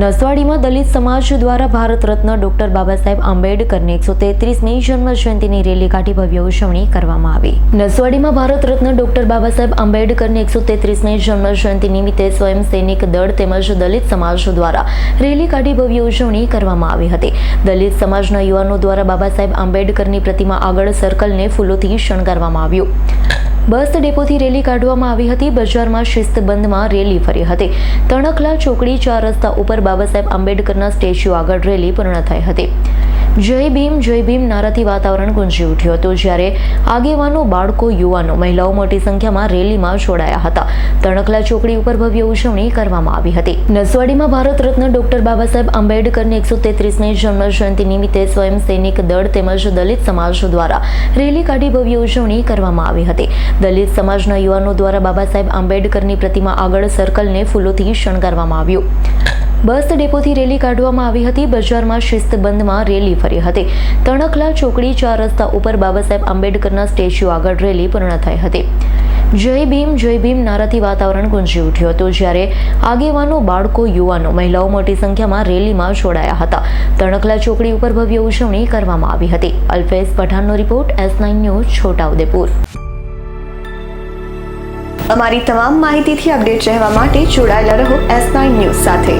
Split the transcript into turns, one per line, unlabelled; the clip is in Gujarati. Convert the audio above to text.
નસવાડીમાં દલિત સમાજ દ્વારા ભારત રત્ન ડોક્ટર બાબા સાહેબ આંબેડકરની એકસો તેત્રીસમી જન્મ જયંતિની રેલી કાઢી ભવ્ય ઉજવણી કરવામાં આવી. નસવાડીમાં ભારત રત્ન ડોક્ટર બાબા સાહેબ આંબેડકરની એકસો તેત્રીસમી જન્મ જયંતિ નિમિત્તે સ્વયં સૈનિક દળ તેમજ દલિત સમાજ દ્વારા રેલી કાઢી ભવ્ય ઉજવણી કરવામાં આવી હતી. દલિત સમાજના યુવાનો દ્વારા બાબા સાહેબ આંબેડકરની પ્રતિમા આગળ સર્કલને ફૂલોથી શણગારવામાં આવ્યું. બસ ડેપોથી રેલી કાઢવામાં આવી હતી. બજારમાં શિસ્તબંધમાં રેલી ફરી હતી. તણખલા ચોકડી ચાર રસ્તા ઉપર બાબા સાહેબ આંબેડકરના સ્ટેચ્યુ આગળ રેલી પૂર્ણ થઈ હતી. જય ભીમ જય ભીમ, નારાથી વાતાવરણ ગુંજી ઉઠ્યું હતું. જ્યારે આગેવાનો, બાળકો, યુવાનો, મહિલાઓ મોટી સંખ્યામાં રેલીમાં જોડાયા હતા. તણખલા ચોકડી ઉપર ભવ્ય ઉજવણી કરવામાં આવી હતી. નસવાડીમાં ભારત રત્ન ડોક્ટર બાબા સાહેબ આંબેડકરની એકસો તેત્રીસમી જન્મ જયંતિ નિમિત્તે સ્વયં સૈનિક દળ તેમજ દલિત સમાજ દ્વારા રેલી કાઢી ભવ્ય ઉજવણી કરવામાં આવી હતી. દલિત સમાજના યુવાનો દ્વારા બાબા સાહેબ આંબેડકરની પ્રતિમા આગળ સર્કલને ફૂલોથી શણગારવામાં આવ્યું. બસ ડેપોથી રેલી કાઢવામાં આવી હતી. બજારમાં શિસ્તબંધમાં રેલી ફરી હતી. તણખલા ચોકડી ચાર રસ્તા ઉપર બાબા સાહેબ આંબેડકરના સ્ટેચ્યુ આગળ રેલી પૂર્ણ થઈ હતી. જય ભીમ જય ભીમ નારાથી વાતાવરણ ગુંજી ઉઠ્યું હતું, જ્યારે આગેવાનો, બાળકો, યુવાનો, મહિલાઓ મોટી સંખ્યામાં રેલીમાં જોડાયા હતા. તણખલા ચોકડી ઉપર ભવ્ય ઉજવણી કરવામાં આવી હતી. Alfez પઠાણનો report, S nine news, Chhota Udepur.
અમારી તમામ માહિતીથી અપડેટ રહેવા માટે જોડાયેલા રહો એસ નાઇન ન્યૂઝ સાથે.